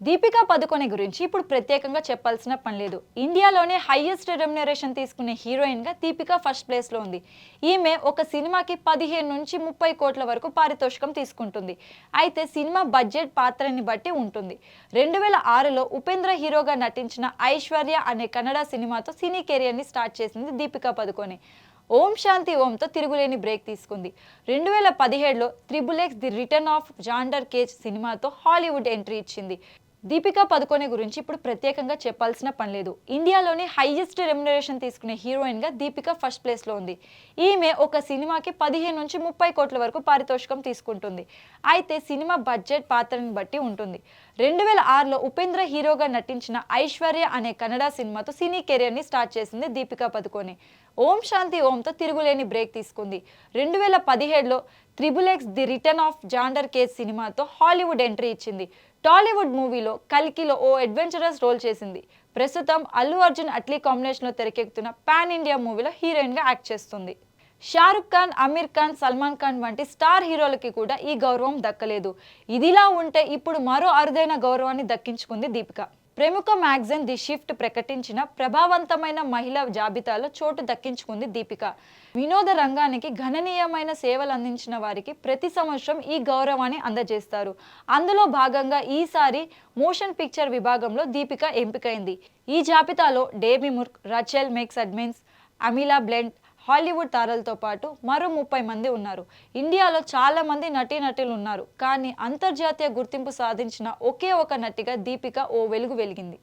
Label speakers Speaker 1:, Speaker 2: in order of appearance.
Speaker 1: దీపికా పదుకొనే గురించి ఇప్పుడు ప్రత్యేకంగా చెప్పాల్సిన పని లేదు. ఇండియాలోనే హైయెస్ట్ రెమ్యునరేషన్ తీసుకునే హీరోయిన్గా దీపికా ఫస్ట్ ప్లేస్లో ఉంది. ఈమె ఒక సినిమాకి పదిహేను నుంచి ముప్పై కోట్ల వరకు పారితోషికం తీసుకుంటుంది. అయితే సినిమా బడ్జెట్ పాత్రని బట్టి ఉంటుంది. రెండు వేల ఆరులో ఉపేంద్ర హీరోగా నటించిన ఐశ్వర్య అనే కన్నడ సినిమాతో సినీ కెరియర్ని స్టార్ట్ చేసింది దీపికా పదుకొనే. ఓం శాంతి ఓంతో తిరుగులేని బ్రేక్ తీసుకుంది. రెండు వేల పదిహేడులో triple X the return of Xander Cage సినిమాతో హాలీవుడ్ ఎంట్రీ ఇచ్చింది. దీపికా పదుకొనే గురించి ఇప్పుడు ప్రత్యేకంగా చెప్పాల్సిన పని లేదు. ఇండియాలోనే హైయెస్ట్ రెమ్యునరేషన్ తీసుకునే హీరోయిన్గా దీపికా ఫస్ట్ ప్లేస్లో ఉంది. ఈమె ఒక సినిమాకి పదిహేను నుంచి ముప్పై కోట్ల వరకు పారితోషికం తీసుకుంటుంది. అయితే సినిమా బడ్జెట్ పాత్రని బట్టి ఉంటుంది. రెండు వేల ఆరులో ఉపేంద్ర హీరోగా నటించిన ఐశ్వర్య అనే కన్నడ సినిమాతో సినీ కెరియర్ని స్టార్ట్ చేసింది దీపికా పదుకొనే. ఓం శాంతి ఓంతో తిరుగులేని బ్రేక్ తీసుకుంది. రెండు వేల పదిహేడులో triple X the return of Xander Cage సినిమాతో హాలీవుడ్ ఎంట్రీ ఇచ్చింది. టాలీవుడ్ మూవీలో కల్కిలో ఓ అడ్వెంచరస్ రోల్ చేసింది. ప్రస్తుతం అల్లు అర్జున్ అట్లీ కాంబినేషన్లో తెరకెక్కుతున్న పాన్ ఇండియా మూవీలో హీరోయిన్గా యాక్ట్ చేస్తుంది. షారుఖ్ ఖాన్ అమీర్ ఖాన్ సల్మాన్ ఖాన్ వంటి స్టార్ హీరోలకి కూడా ఈ గౌరవం దక్కలేదు. ఇదిలా ఉంటే ఇప్పుడు మరో అరుదైన గౌరవాన్ని దక్కించుకుంది దీపిక. ప్రముఖ మ్యాగజైన్ ది షిఫ్ట్ ప్రకటించిన ప్రభావవంతమైన మహిళా జాబితాలో చోటు దక్కించుకుంది దీపిక. వినోద రంగానికి గణనీయమైన సేవలు అందించిన వారికి ప్రతి సంవత్సరం ఈ గౌరవాన్ని అందజేస్తారు. అందులో భాగంగా ఈసారి మోషన్ పిక్చర్ విభాగంలో దీపిక ఎంపికైంది. ఈ జాబితాలో డేబీ ముర్క్ రచెల్ మేక్స్ అడ్మిన్స్ అమిలా బ్లెండ్ హాలీవుడ్ తారలతో పాటు మరో ముప్పై మంది ఉన్నారు. ఇండియాలో చాలా మంది నటీనటులు ఉన్నారు. కానీ అంతర్జాతీయ గుర్తింపు సాధించిన ఒకే ఒక నటిగా దీపిక ఓ వెలుగు వెలిగింది.